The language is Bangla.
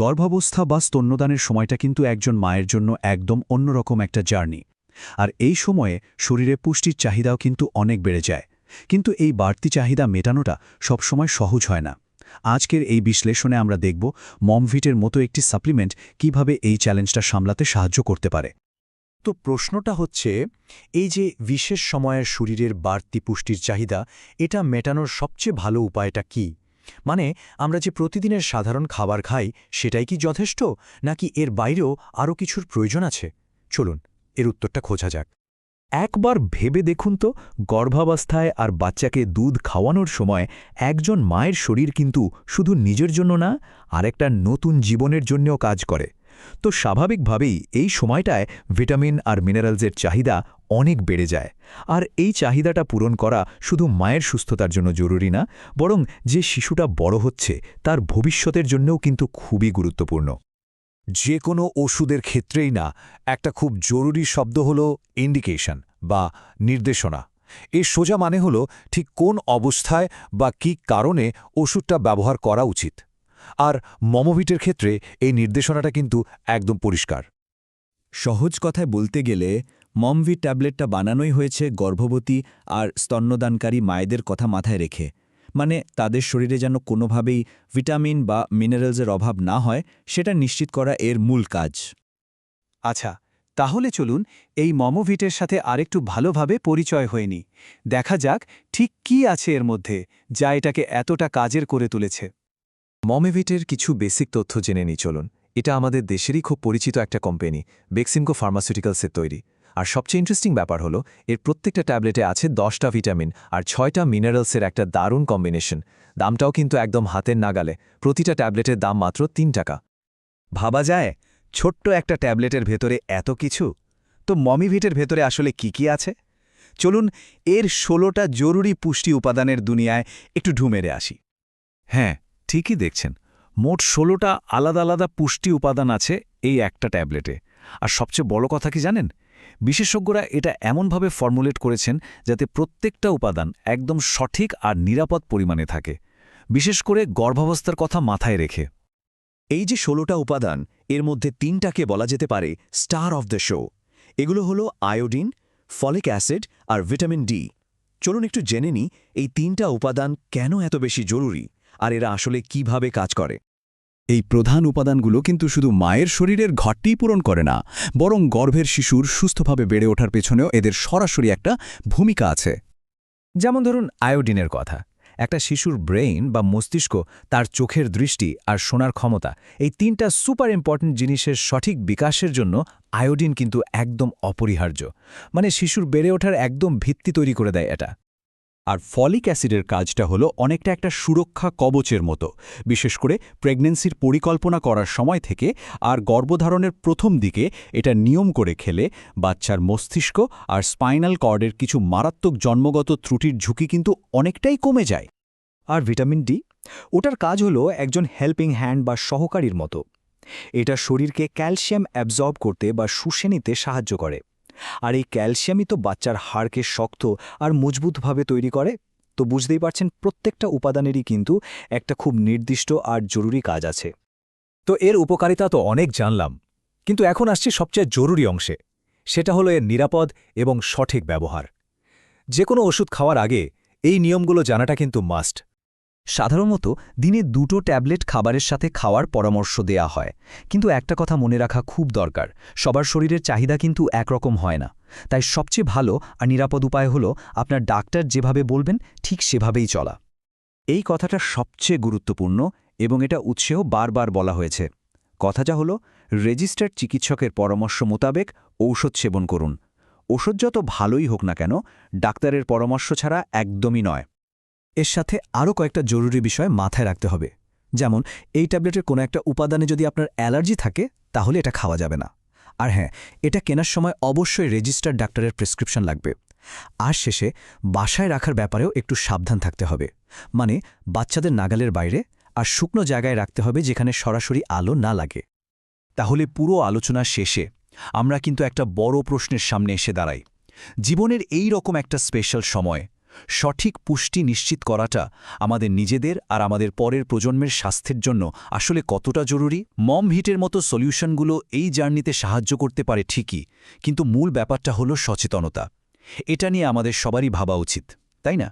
গর্ভাবস্থা বা স্তন্যদানের সময়টা কিন্তু একজন মায়ের জন্য একদম অন্যরকম একটা জার্নি। আর এই সময়ে শরীরে পুষ্টির চাহিদাও কিন্তু অনেক বেড়ে যায়। কিন্তু এই বাড়তি চাহিদা মেটানোটা সবসময় সহজ হয় না। আজকের এই বিশ্লেষণে আমরা দেখব মমভিটের মতো একটি সাপ্লিমেন্ট কীভাবে এই চ্যালেঞ্জটা সামলাতে সাহায্য করতে পারে। তো প্রশ্নটা হচ্ছে, এই যে বিশেষ সময়ের শরীরের বাড়তি পুষ্টির চাহিদা, এটা মেটানোর সবচেয়ে ভালো উপায়টা কি? মানে আমরা যে প্রতিদিনের সাধারণ খাবার খাই, সেটাই কি যথেষ্ট? নাকি এর বাইরেও আরও কিছুর প্রয়োজন আছে? চলুন, এর উত্তরটা খোঁজা যাক। একবার ভেবে দেখুন তো, গর্ভাবস্থায় আর বাচ্চাকে দুধ খাওয়ানোর সময় একজন মায়ের শরীর কিন্তু শুধু নিজের জন্য না, আরেকটা নতুন জীবনের জন্যও কাজ করে। তো স্বাভাবিকভাবেই এই সময়টায় ভিটামিন আর মিনারেলসের চাহিদা অনেক বেড়ে যায়। আর এই চাহিদাটা পূরণ করা শুধু মায়ের সুস্থতার জন্য জরুরি না, বরং যে শিশুটা বড় হচ্ছে তার ভবিষ্যতের জন্যও কিন্তু খুবই গুরুত্বপূর্ণ। যে কোনো ওষুধের ক্ষেত্রেই না, একটা খুব জরুরি শব্দ হল ইন্ডিকেশন বা নির্দেশনা। এর সোজা মানে হল ঠিক কোন অবস্থায় বা কি কারণে ওষুধটা ব্যবহার করা উচিত। আর মমোভিটের ক্ষেত্রে এই নির্দেশনাটা কিন্তু একদম পরিষ্কার। সহজ কথায় বলতে গেলে মমভি ট্যাবলেটটা বানানোই হয়েছে গর্ভবতী আর স্তন্যদানকারী মায়েদের কথা মাথায় রেখে। মানে তাদের শরীরে যেন কোনোভাবেই ভিটামিন বা মিনারেলসের অভাব না হয়, সেটা নিশ্চিত করা এর মূল কাজ। আচ্ছা তাহলে চলুন এই মমোভিটের সাথে আরেকটু ভালোভাবে পরিচয় হয়নি দেখা যাক ঠিক কি আছে এর মধ্যে, যা এটাকে এতটা কাজের করে তুলেছে। মমেভিটের কিছু বেসিক তথ্য জেনে নিই, চলুন। এটা আমাদের দেশেরই খুব পরিচিত একটা কোম্পানি বেক্সিমকো ফার্মাসিউটিক্যালসের তৈরি। আর সবচেয়ে ইন্টারেস্টিং ব্যাপার হলো, এর প্রত্যেকটা ট্যাবলেটে আছে দশটা ভিটামিন আর ছয়টা মিনারেলসের একটা দারুণ কম্বিনেশন দামটাও কিন্তু একদম হাতের নাগালে। প্রতিটা ট্যাবলেটের দাম মাত্র তিন টাকা। ভাবা যায়, ছোট্ট একটা ট্যাবলেটের ভেতরে এত কিছু? তো মমিভিটের ভেতরে আসলে কি কি আছে? চলুন, এর ষোলোটা জরুরি পুষ্টি উপাদানের দুনিয়ায় একটু ঢুমেরে আসি। হ্যাঁ ঠিকই দেখছেন, মোট ষোলোটা আলাদা আলাদা পুষ্টি উপাদান আছে এই একটা ট্যাবলেটে। আর সবচেয়ে বড় কথা কি জানেন? বিশেষজ্ঞরা এটা এমনভাবে ফর্মুলেট করেছেন যাতে প্রত্যেকটা উপাদান একদম সঠিক আর নিরাপদ পরিমাণে থাকে। বিশেষ করে গর্ভাবস্থার কথা মাথায় রেখে। এই যে ষোলোটা উপাদান, এর মধ্যে তিনটাকে বলা যেতে পারে স্টার অফ দ্য শো। এগুলো হলো আয়োডিন, ফলিক অ্যাসিড আর ভিটামিন ডি। চলুন একটু জেনে নিই, এই তিনটা উপাদান কেন এত বেশি জরুরি? আর এরা আসলে কীভাবে কাজ করে। এই প্রধান উপাদানগুলো কিন্তু শুধু মায়ের শরীরের ঘরটিই পূরণ করে না, বরং গর্ভের শিশুর সুস্থভাবে বেড়ে ওঠার পেছনেও এদের সরাসরি একটা ভূমিকা আছে। যেমন ধরুন আয়োডিনের কথা, একটা শিশুর ব্রেইন বা মস্তিষ্ক, তার চোখের দৃষ্টি আর শোনার ক্ষমতা, এই তিনটা সুপার ইম্পর্ট্যান্ট জিনিসের সঠিক বিকাশের জন্য আয়োডিন কিন্তু একদম অপরিহার্য। মানে শিশুর বেড়ে ওঠার একদম ভিত্তি তৈরি করে দেয় এটা। আর ফলিক অ্যাসিডের কাজটা হলো অনেকটা একটা সুরক্ষা কবচের মতো, বিশেষ করে প্রেগন্যান্সির পরিকল্পনা করার সময় থেকে আর গর্ভধারণের প্রথম দিকে এটা নিয়ম করে খেলে বাচ্চার মস্তিষ্ক আর স্পাইনাল কর্ডের কিছু মারাত্মক জন্মগত ত্রুটির ঝুঁকি কিন্তু অনেকটাই কমে যায়। আর ভিটামিন ডি? ওটার কাজ হলো একজন হেল্পিং হ্যান্ড বা সহকারীর মতো। এটা শরীরকে ক্যালসিয়াম অ্যাবজর্ব করতে বা শুষে নিতে সাহায্য করে। আর এই ক্যালসিয়ামই তো বাচ্চার হাড়কে শক্ত আর মজবুতভাবে তৈরি করে। তো বুঝতেই পারছেন, প্রত্যেকটা উপাদানেরই কিন্তু একটা খুব নির্দিষ্ট আর জরুরি কাজ আছে। তো এর উপকারিতা তো অনেক জানলাম, কিন্তু এখন আসছি সবচেয়ে জরুরি অংশে। সেটা হলো এর নিরাপদ এবং সঠিক ব্যবহার। যে কোনো ওষুধ খাওয়ার আগে এই নিয়মগুলো জানাটা কিন্তু মাস্ট। সাধারণত দিনে দুটো ট্যাবলেট খাবারের সাথে খাওয়ার পরামর্শ দেয়া হয়। কিন্তু একটা কথা মনে রাখা খুব দরকার, সবার শরীরের চাহিদা কিন্তু একরকম হয় না। তাই সবচেয়ে ভালো আর নিরাপদ উপায় হল আপনার ডাক্তার যেভাবে বলবেন, ঠিক সেভাবেই চলা। এই কথাটা সবচেয়ে গুরুত্বপূর্ণ এবং এটা উৎসেও বারবার বলা হয়েছে। কথা যা হলো, রেজিস্টার্ড চিকিৎসকের পরামর্শ মোতাবেক ঔষধ সেবন করুন। ওষুধ যত ভালোই হোক না কেন, ডাক্তারের পরামর্শ ছাড়া একদমই নয়। এর সাথে আরও কয়েকটা জরুরি বিষয় মাথায় রাখতে হবে। যেমন, এই ট্যাবলেটের কোনো একটা উপাদানে যদি আপনার অ্যালার্জি থাকে, তাহলে এটা খাওয়া যাবে না। আর হ্যাঁ এটা কেনার সময় অবশ্যই রেজিস্টার্ড ডাক্তারের প্রেসক্রিপশন লাগবে। আর শেষে, বাসায় রাখার ব্যাপারেও একটু সাবধান থাকতে হবে। মানে বাচ্চাদের নাগালের বাইরে আর শুকনো জায়গায় রাখতে হবে যেখানে সরাসরি আলো না লাগে। তাহলে পুরো আলোচনা শেষে আমরা কিন্তু একটা বড় প্রশ্নের সামনে এসে দাঁড়াই। জীবনের এই রকম একটা স্পেশাল সময় সঠিক পুষ্টি নিশ্চিত করাটা আমাদের নিজেদের আর আমাদের পরের প্রজন্মের স্বাস্থ্যের জন্য আসলে কতটা জরুরি? মম হিটের মতো সলিউশনগুলো এই জার্নিতে সাহায্য করতে পারে ঠিকই, কিন্তু মূল ব্যাপারটা হলো সচেতনতা। এটা নিয়ে আমাদের সবারই ভাবা উচিত, তাই না?